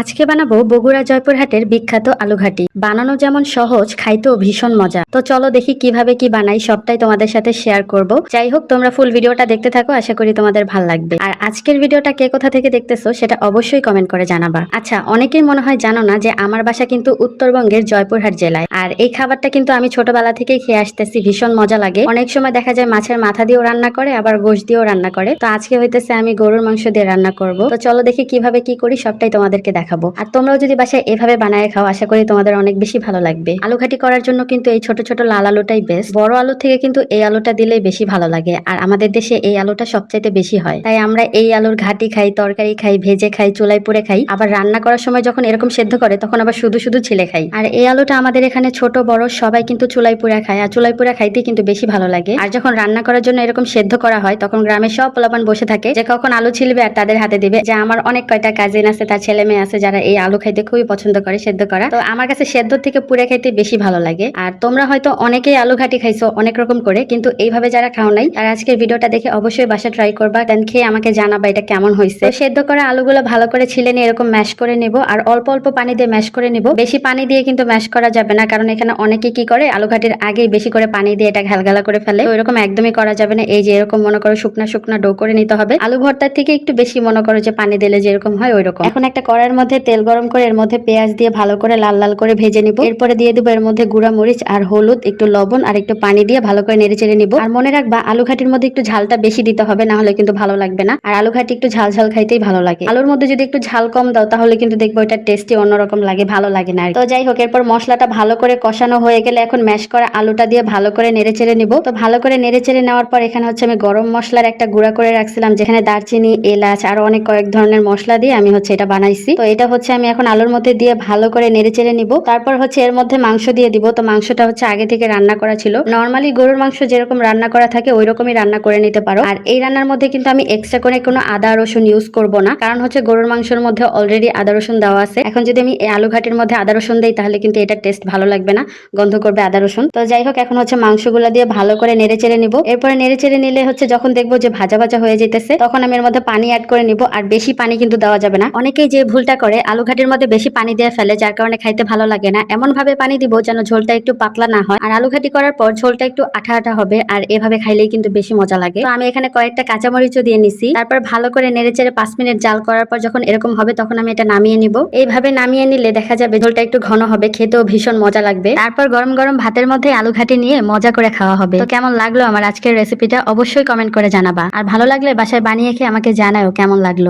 আজকে বানাবো বগুড়া জয়পুরহাটের বিখ্যাত আলুঘাটি। বানানো যেমন সহজ, খাইতেও ভীষণ মজা। তো চলো দেখি কীভাবে কি বানাই, সবটাই তোমাদের সাথে শেয়ার করব। যাই হোক, তোমরা ফুল ভিডিওটা দেখতে থাকো, আশা করি তোমাদের ভালো লাগবে। আর আজকের ভিডিওটা কে কোথা থেকে দেখতেছো, সেটা অবশ্যই কমেন্ট করে জানাবা। আচ্ছা অনেকেই মনে হয় জানো না যে আমার বাসা কিন্তু উত্তরবঙ্গের জয়পুরহাট জেলায়। আর এই খাবারটা কিন্তু আমি ছোটবেলা থেকেই খেয়ে আসতেছি, ভীষণ মজা লাগে। অনেক সময় দেখা যায় মাছের মাথা দিয়েও রান্না করে, আবার গোশ দিয়েও রান্না করে। তো আজকে হইতেছে আমি গরুর মাংস দিয়ে রান্না করব। তো চলো দেখি কীভাবে কি করি, সবটাই তোমাদেরকে দেখাবো। আর তোমরাও যদি বাসায় এভাবে বানায় খাও, আশা করি তোমাদের অনেক বেশি ভালো লাগবে। আলু ঘাটি করার জন্য কিন্তু এই ছোট ছোট লাল আলুটাই বেস্ট বড় আলু থেকে কিন্তু এই আলুটা দিলে বেশি ভালো লাগে। আর আমাদের দেশে এই আলুটা সবচাইতে বেশি হয়। তাই আমরা এই আলুর ঘাটি খাই, তরকারি খাই, ভেজে খাই চুলাই পুড়ে খাই। আবার রান্না করার সময় যখন এরকম সেদ্ধ করে, তখন আবার শুধু শুধু ছিলে খাই। আর এই আলুটা আমাদের এখানে ছোট, বড় সবাই কিন্তু চুলাই পুড়া খায়। আর চুলাই পুড়া খাইতে কিন্তু বেশি ভালো লাগে। আর যখন রান্না করার জন্য এরকম সেদ্ধ করা হয়, তখন গ্রামের সব পোলাপান বসে থাকে। যে কখন আলু ছিলবে আর তাদের হাতে দিবে। যে আমার অনেক কয়টা কাজিন আছে, তার ছেলে মেয়ে আছে যারা এই আলু খাইতে খুবই পছন্দ করে, সেদ্ধ করা। তো আমার কাছে সেদ্ধ থেকে পুড়ে খাইতে বেশি ভালো লাগে। আর তোমরা হয়তো অনেকেই আলু ঘাটি খাইছো অনেক রকম করে, কিন্তু এইভাবে যারা খাও নাই, তারা আজকের ভিডিওটা দেখে অবশ্যই বাসা ট্রাই করবা দেন খেয়ে আমাকে জানাবা এটা কেমন হয়েছে সেদ্ধ করা আলুগুলো ভালো করে ছিলে নিয়ে এরকম ম্যাশ করে নেব, আর অল্প অল্প পানি দিয়ে ম্যাশ করে নেব। বেশি পানি দিয়ে কিন্তু ম্যাশ করা যাবে না, কারণ এখানে অনেকে কি করে, আলু ঘাটির আগেই বেশি করে পানি দিয়ে এটা ঘালগালা করে ফেলে। তো এরকম একদমই করা যাবে না, এই যে এরকম মনে করো শুকনা শুকনা ডো করে নিতে হবে। আলু ভর্তার থেকে একটু বেশি মনে করো যে পানি দিলে যেরকম হয় ওই রকম এখন একটা করার মধ্যে তেল গরম করে, এর মধ্যে পেঁয়াজ দিয়ে ভালো করে লাল লাল করে ভেজে নিব। এরপরে দিয়ে দিব এর মধ্যে গুঁড়া মরিচ আর হলুদ, একটু লবণ আর একটু পানি দিয়ে ভালো করে নেড়ে চেড়ে নিব। আর মনে রাখবা, আলু ঘাটির মধ্যে একটু ঝালটা বেশি দিতে হবে, না হলে কিন্তু ভালো লাগবে না। আর আলু ঘাটি একটু ঝাল ঝাল খাইতেই ভালো লাগে। আলুর মধ্যে যদি একটু ঝাল কম দাও, তাহলে কিন্তু দেখব এটা টেস্টি অন্যরকম লাগে, ভালো লাগে না তো যাই হোক, এরপর মশলাটা ভালো করে কষানো হয়ে গেলে এখন ম্যাশ করা আলুটা দিয়ে ভালো করে নেড়ে চেড়ে নিব। তো ভালো করে নেড়ে চেড়ে নেওয়ার পর এখানে হচ্ছে আমি গরম মশলার একটা গুঁড়া করে রাখছিলাম, যেখানে দারচিনি, এলাচ আরও অনেক কয়েক ধরনের মশলা দিয়ে আমি হচ্ছে এটা বানাইছি। তো এটা হচ্ছে আমি এখন আলুর মধ্যে দিয়ে ভালো করে নেড়ে চেড়ে নিব। তারপর হচ্ছে এর মধ্যে মাংস দিয়ে দিব। তো মাংসটা হচ্ছে আগে থেকে রান্না করা ছিল। নর্মালি গরুর মাংস যেরকম রান্না করা থাকে ওই রকমই রান্না করে নিতে পারো। আর এই রান্নার মধ্যে কিন্তু আমি এক্সট্রা করে কোনো আদা রসুন ইউজ করব না। কারণ হচ্ছে গরুর মাংসের মধ্যে অলরেডি আদা রসুন দেওয়া আছে। এখন যদি আমি এই আলু ঘাটের মধ্যে আদা রসুন দিই, তাহলে কিন্তু এটা টেস্ট ভালো লাগবে না। গন্ধ করবে আদা রসুন। তো যাই হোক, এখন হচ্ছে মাংসগুলো দিয়ে ভালো করে নেড়ে চেড়ে নিব। এরপরে নেড়ে চেড়ে নিলে হচ্ছে যখন দেখব যে ভাজা ভাজা হয়ে যেতেছে, তখন আমি এর মধ্যে পানি অ্যাড করে নিব। আর বেশি পানি কিন্তু দেওয়া যাবে না। অনেকেই যে ভুলটা আলু ঘাটির মধ্যে বেশি পানি দিয়ে ফেলে, যার কারণে খাইতে ভালো লাগে না। এমন ভাবে পানি দিব যেন ঝোলটা একটু পাতলা না হয়। আর আলু ঘাটি করার পর ঝোলটা একটু আঠা আঠা হবে, আর এভাবে খাইলেই কিন্তু বেশি মজা লাগে। তো আমি এখানে কয়েকটা কাঁচামরিচও দিয়ে নিছি। তারপর ভালো করে নেড়ে চেড়ে পাঁচ মিনিট জাল করার পর যখন এরকম হবে তখন আমি এটা নামিয়ে নিব। এইভাবে নামিয়ে নিলে দেখা যাবে ঝোলটা একটু ঘন হবে, খেতেও ভীষণ মজা লাগবে। তারপর গরম গরম ভাতের মধ্যে আলু ঘাটি নিয়ে মজা করে খাওয়া হবে। তো কেমন লাগল আমার আজকের রেসিপিটা? অবশ্যই কমেন্ট করে জানাবা। আর ভালো লাগলে বাসায় বানিয়ে খেয়ে আমাকে জানাও কেমন লাগল।